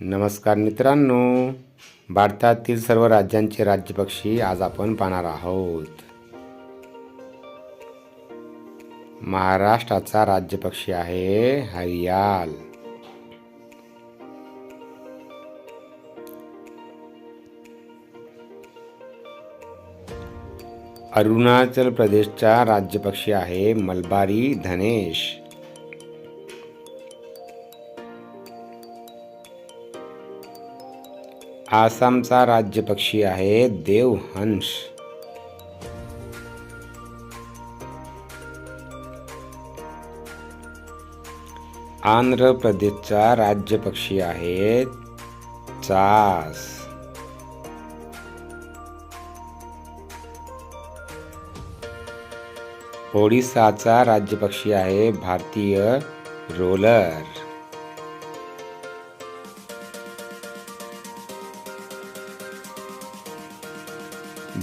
नमस्कार मित्रांनो. भारतातील सर्व राज्यांचे राज्यपक्षी आज आपण पाहणार आहोत. महाराष्ट्राचा राज्यपक्षी आहे हरियाल. अरुणाचल प्रदेशचा राज्यपक्षी आहे मलबारी धनेश. आसामचा राज्यपक्षी आहे देवहंस. आंध्र प्रदेशचा राज्यपक्षी आहे चास. ओडिसाचा राज्यपक्षी आहे भारतीय रोलर.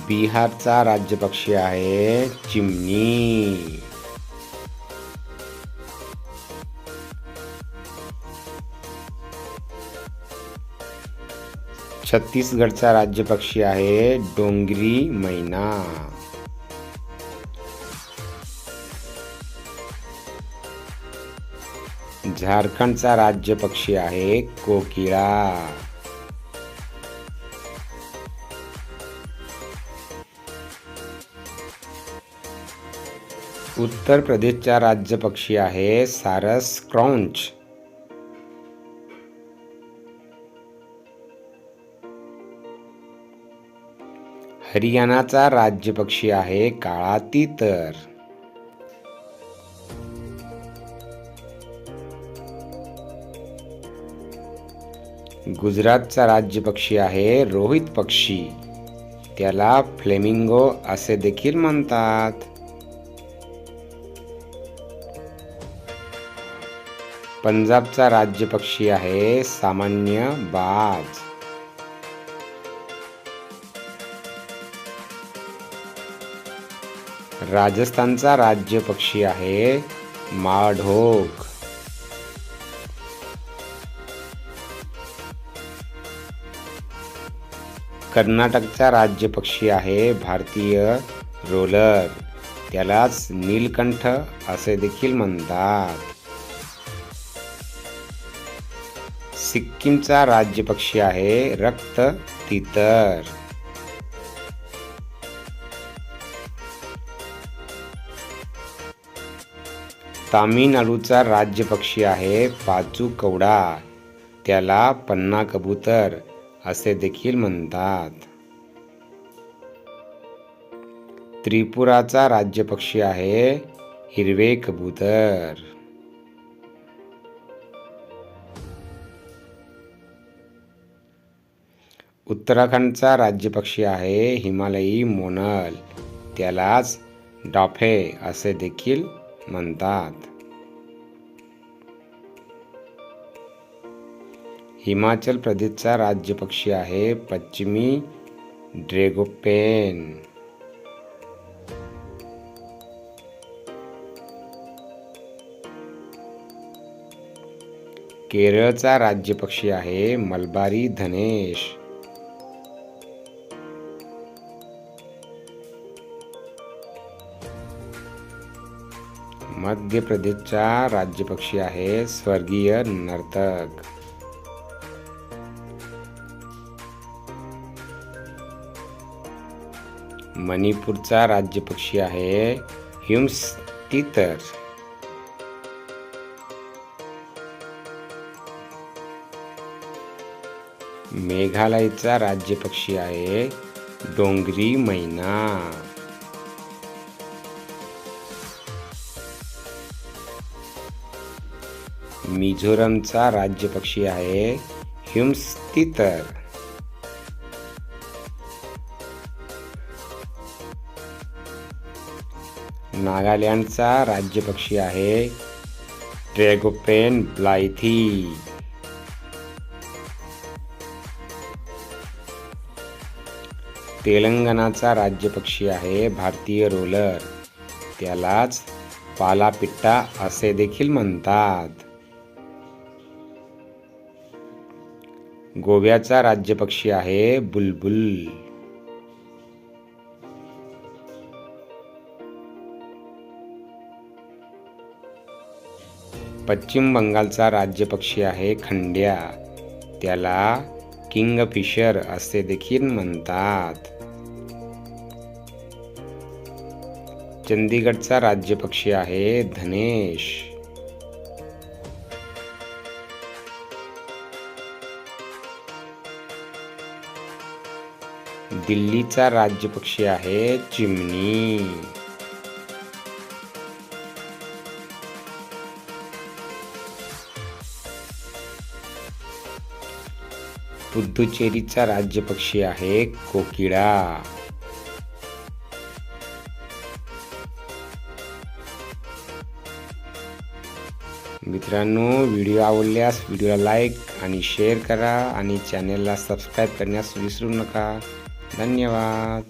बिहारचा राज्यपक्षी आहे चिमणी. छत्तीसगडचा राज्यपक्षी आहे डोंगरी मैना. झारखंड झारखंडचा राज्यपक्षी आहे कोकिळा. उत्तर प्रदेशचा राज्यपक्षी आहे सारस क्रॉंच. हरियाणाचा राज्यपक्षी आहे काळा तीतर. गुजरातचा राज्यपक्षी आहे रोहित पक्षी. त्याला फ्लेमिंगो असे देखील म्हणतात. पंजाबचा राज्यपक्षी आहे सामान्य बाज. राजस्थानचा राज्यपक्षी आहे माढोक कर्नाटकचा राज्यपक्षी आहे भारतीय रोलर. त्यालाच नीलकंठ असे देखील म्हणतात. सिक्कीमचा राज्यपक्षी आहे रक्त तितर. तामिळनाडूचा राज्यपक्षी आहे पाचू कवडा. त्याला पन्ना कबूतर असे देखील म्हणतात. त्रिपुराचा राज्यपक्षी आहे हिरवे कबूतर. उत्तराखंडचा राज्यपक्षी आहे हिमालयी मोनल. त्यालाच डॉफे असे देखील म्हणतात. हिमाचल प्रदेशचा राज्यपक्षी आहे पश्चिमी ड्रेगोपेन. केरळचा राज्यपक्षी आहे मलबारी धनेश. मध्य प्रदेशचा राज्यपक्षी आहे स्वर्गीय नर्तक. मणिपूरचा राज्यपक्षी आहे ह्युम्स तितर मेघालयचा राज्यपक्षी आहे डोंगरी मैना. मिझोरमचा राज्यपक्षी आहे ह्युम्स तितर नागालँडचा राज्यपक्षी आहे ट्रेगोपेन ब्लायथी तेलंगणाचा राज्यपक्षी आहे भारतीय रोलर. त्यालाच पालापिट्टा असे देखील म्हणतात. गोव्याचा राज्यपक्षी आहे बुलबुल. पश्चिम बंगालचा राज्यपक्षी आहे खंड्या. त्याला किंगफिशर असे देखील म्हणतात. चंदीगडचा राज्यपक्षी आहे धनेश. दिल्लीचा राज्यपक्षी आहे चिमणी. पुद्दुचेरीचा राज्यपक्षी आहे कोकिळा. मित्रांनो व्हिडिओ आवडल्यास व्हिडिओला लाईक आणि शेअर करा आणि चॅनेलला सबस्क्राईब करण्यास विसरू नका. धन्यवाद